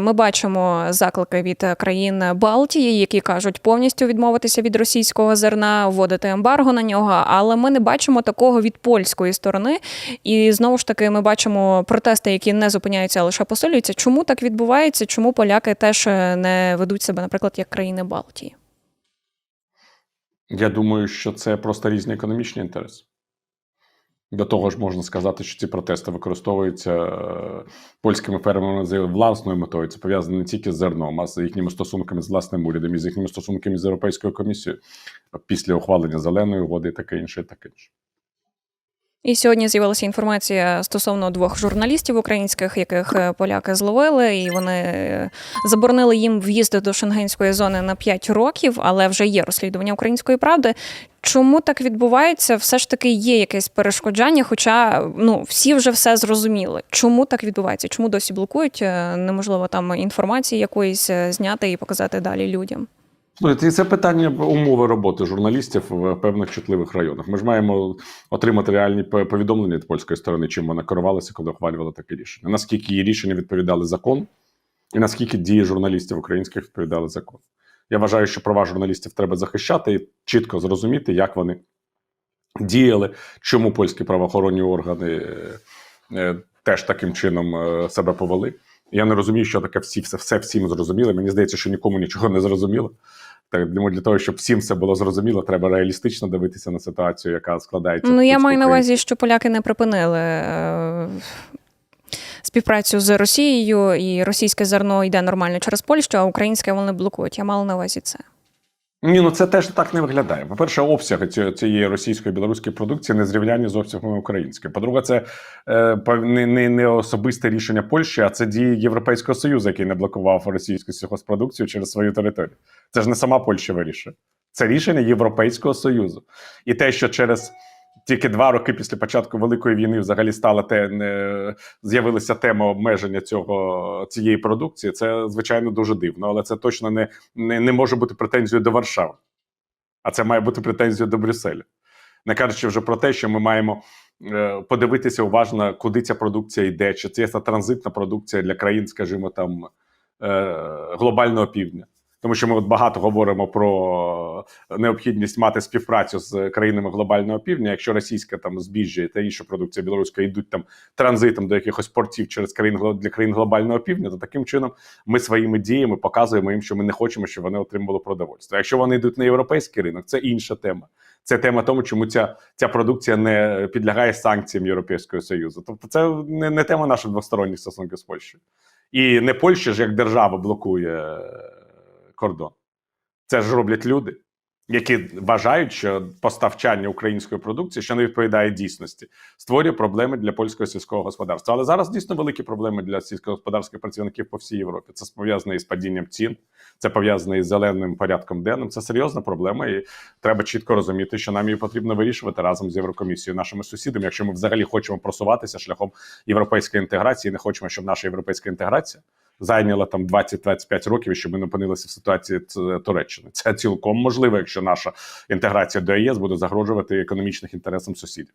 Ми бачимо заклики від країн Балтії, які кажуть повністю відмовитися від російського зерна, вводити ембарго на нього. Але ми не бачимо такого від польської сторони. І знову ж таки, ми бачимо протести, які не зупиняються, а лише посилюються. Чому так відбувається? Чому поляки теж е, не ведуть себе, наприклад, як країни Балтії? Я думаю, що це просто різні економічні інтереси. До того ж, можна сказати, що ці протести використовуються е, польськими фермерами з власною метою. Це пов'язано не тільки з зерном, а з їхніми стосунками з власним урядом і з їхніми стосунками з Європейською комісією після ухвалення зеленої угоди таке інше, таке інше. І сьогодні з'явилася інформація стосовно двох журналістів українських, яких е, поляки зловили, і вони е, заборонили їм в'їзд до шенгенської зони на 5 років, але вже є розслідування української правди. Чому так відбувається? Все ж таки є якесь перешкоджання, хоча ну всі вже все зрозуміли. Чому так відбувається? Чому досі блокують? Е, Неможливо там інформації якоїсь зняти і показати далі людям. Слухайте, це питання умови роботи журналістів в певних чутливих районах. Ми ж маємо отримати реальні повідомлення від польської сторони, чим вона керувалася, коли ухвалювала таке рішення. Наскільки її рішення відповідали закону, і наскільки дії журналістів українських відповідали закону. Я вважаю, що права журналістів треба захищати і чітко зрозуміти, як вони діяли, чому польські правоохоронні органи е, е, теж таким чином е, себе повели. Я не розумію, що таке всі все, все всім зрозуміли. Мені здається, що нікому нічого не зрозуміло. Так для, для того, щоб всім все було зрозуміло, треба реалістично дивитися на ситуацію, яка складається. Ну я маю на увазі, що поляки не припинили е, співпрацю з Росією, і російське зерно йде нормально через Польщу, а українське вони блокують. Я мала на увазі це. Ні, ну це теж так не виглядає. По-перше, обсяги цієї російської білоруської продукції не зрівняні з обсягами української. По-друге, це е, не, не, не особисте рішення Польщі, а це дії Європейського Союзу, який не блокував російську сільгоспродукцію через свою територію. Це ж не сама Польща вирішує. Це рішення Європейського Союзу. І те, що через тільки два роки після початку Великої війни взагалі стала те, не, з'явилася тема обмеження цього, цієї продукції, це звичайно дуже дивно, але це точно не, не, не може бути претензією до Варшави. А це має бути претензією до Брюсселя. Не кажучи вже про те, що ми маємо е, подивитися уважно, куди ця продукція йде, чи це є транзитна продукція для країн, скажімо, там е, глобального півдня. Тому що ми от багато говоримо про необхідність мати співпрацю з країнами глобального півдня. Якщо російська там збіжжя та інша продукція білоруська йдуть там транзитом до якихось портів через країн для країн глобального півдня, то таким чином ми своїми діями показуємо їм, що ми не хочемо, щоб вони отримували продовольство. Якщо вони йдуть на європейський ринок, це інша тема. Це тема тому, чому ця, ця продукція не підлягає санкціям Європейського Союзу. Тобто, це не, не тема наших двосторонніх стосунків з Польщею. І не Польща ж як держава блокує е, кордон. Це ж роблять люди, які вважають, що поставчання української продукції, що не відповідає дійсності, створює проблеми для польського сільського господарства. Але зараз дійсно великі проблеми для сільськогосподарських працівників по всій Європі. Це пов'язано із падінням цін, це пов'язано із зеленим порядком денним. Це серйозна проблема, і треба чітко розуміти, що нам її потрібно вирішувати разом з Єврокомісією, нашими сусідами, якщо ми взагалі хочемо просуватися шляхом європейської інтеграції, не хочемо, щоб наша європейська інтеграція зайняла там 20-25 років, і щоб ми не опинилися в ситуації Туреччини. Це цілком можливо, якщо наша інтеграція до ЄС буде загрожувати економічних інтересам сусідів.